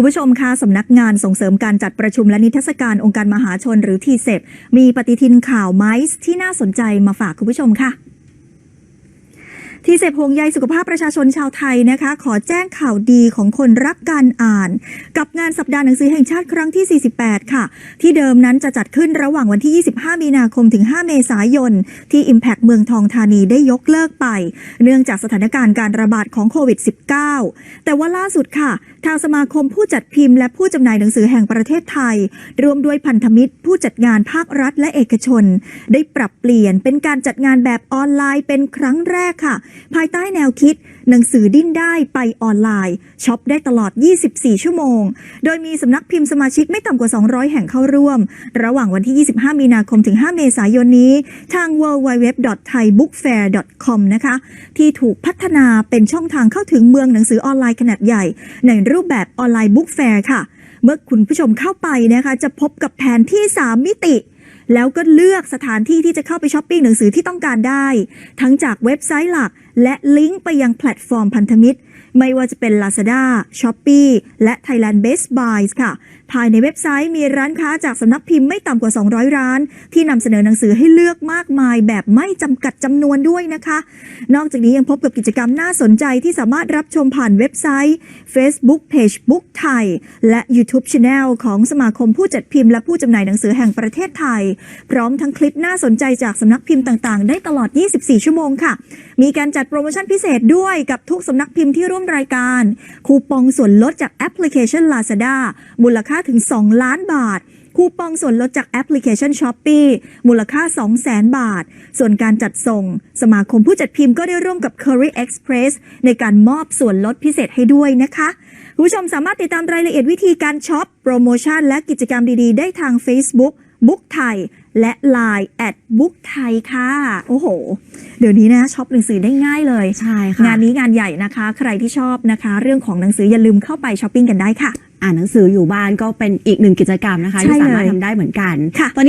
ุณผู้ชมคะสำนักงานส่งเสริมการจัดประชุมและนิทรรศการองค์การมหาชนหรือทีเซมีปฏิทินข่าวไมซ์ที่น่าสนใจมาฝากคุณผู้ชมค่ะ ทีเสพห่วงใยสุขภาพประชาชนชาวไทยนะคะ ขอแจ้งข่าวดีของคนรักการอ่าน กับงานสัปดาห์หนังสือแห่งชาติครั้งที่ 48 ค่ะ ที่เดิมนั้นจะจัดขึ้นระหว่างวันที่ 25 มีนาคมถึง 5 เมษายน ที่ Impact เมืองทองธานีได้ยกเลิกไป เนื่องจากสถานการณ์การระบาดของโควิด -19 แต่ว่าล่าสุดค่ะทางสมาคมผู้จัดพิมพ์และผู้จำหน่ายหนังสือแห่งประเทศไทย รวมด้วยพันธมิตร ผู้จัดงานภาครัฐและเอกชน ได้ปรับเปลี่ยนเป็นการจัดงานแบบออนไลน์เป็นครั้งแรกค่ะภายใต้แนวคิด หนังสือดิ้นได้ไปออนไลน์ช็อปได้ตลอด 24 ชั่วโมง โดยมีสำนักพิมพ์สมาชิกไม่ต่ำกว่า 200 แห่งเข้าร่วม ระหว่างวันที่ 25 มีนาคมถึง 5 เมษายนนี้ทาง www.thaibookfair.com นะคะที่ถูกพัฒนาเป็นช่องทางเข้าถึงเมืองหนังสือออนไลน์ขนาดใหญ่ ในรูปแบบออนไลน์บุ๊กแฟร์ค่ะ เมื่อคุณผู้ชมเข้าไปนะคะ จะพบกับแผนที่ 3 มิติ แล้วก็เลือกสถานที่ที่จะเข้าไปช้อปปิ้งหนังสือที่ต้องการได้ ทั้งจากเว็บไซต์หลัก และลิงก์ไปยังแพลตฟอร์มพันธมิตร ไม่ว่าจะเป็น Lazada, Shopee และ Thailand Best Buys ค่ะ ภายในเว็บไซต์มีร้านค้าจากสำนักพิมพ์ไม่ต่ำกว่า 200 ร้าน ที่นำเสนอหนังสือให้เลือกมากมาย แบบไม่จำกัดจำนวนด้วยนะคะ นอกจากนี้ยังพบกับกิจกรรมน่าสนใจที่สามารถรับชมผ่านเว็บไซต์ Facebook Page Book ไทย และ YouTube Channel ของสมาคมผู้จัดพิมพ์และผู้จำหน่ายหนังสือแห่งประเทศไทย พร้อมทั้งคลิปน่าสนใจจากสำนักพิมพ์ต่าง ๆ ได้ตลอด 24 ชั่วโมงค่ะ มีการจัดโปรโมชั่นพิเศษด้วยกับทุกสำนักพิมพ์ที่ร่วมรายการ คูปองส่วนลดจากแอปพลิเคชัน Lazada มูลค่าถึง 2 ล้านบาท คูปองส่วนลดจากแอปพลิเคชัน s h o p e e มูลค่า 200,000 บาท ส่วนการจัดส่ง สมาคมผู้จัดพิมพ์ก็ได้ร่วมกับ Curry Express ในการมอบส่วนลดพิเศษให้ด้วยนะคะคุณผู้ชมสามารถติดตามรายละเอียดวิธีการช็อป โปรโมชั่น และกิจกรรมดีๆ ได้ทาง Facebook บุ๊กไทย และ Line แอดบุ๊กไทยค่ะ โอ้โห เดี๋ยวนี้นะช็อปหนังสือได้ง่ายเลย ใช่ค่ะ งานนี้งานใหญ่นะคะ ใครที่ชอบนะคะ เรื่องของหนังสืออย่าลืมเข้าไปช้อปปิ้งกันได้ค่ะ อ่านหนังสืออยู่บ้านก็เป็นอีกหนึ่งกิจกรรมนะคะใช่ที่สามารถเลยทำได้เหมือนกันค่ะ ตอนนี้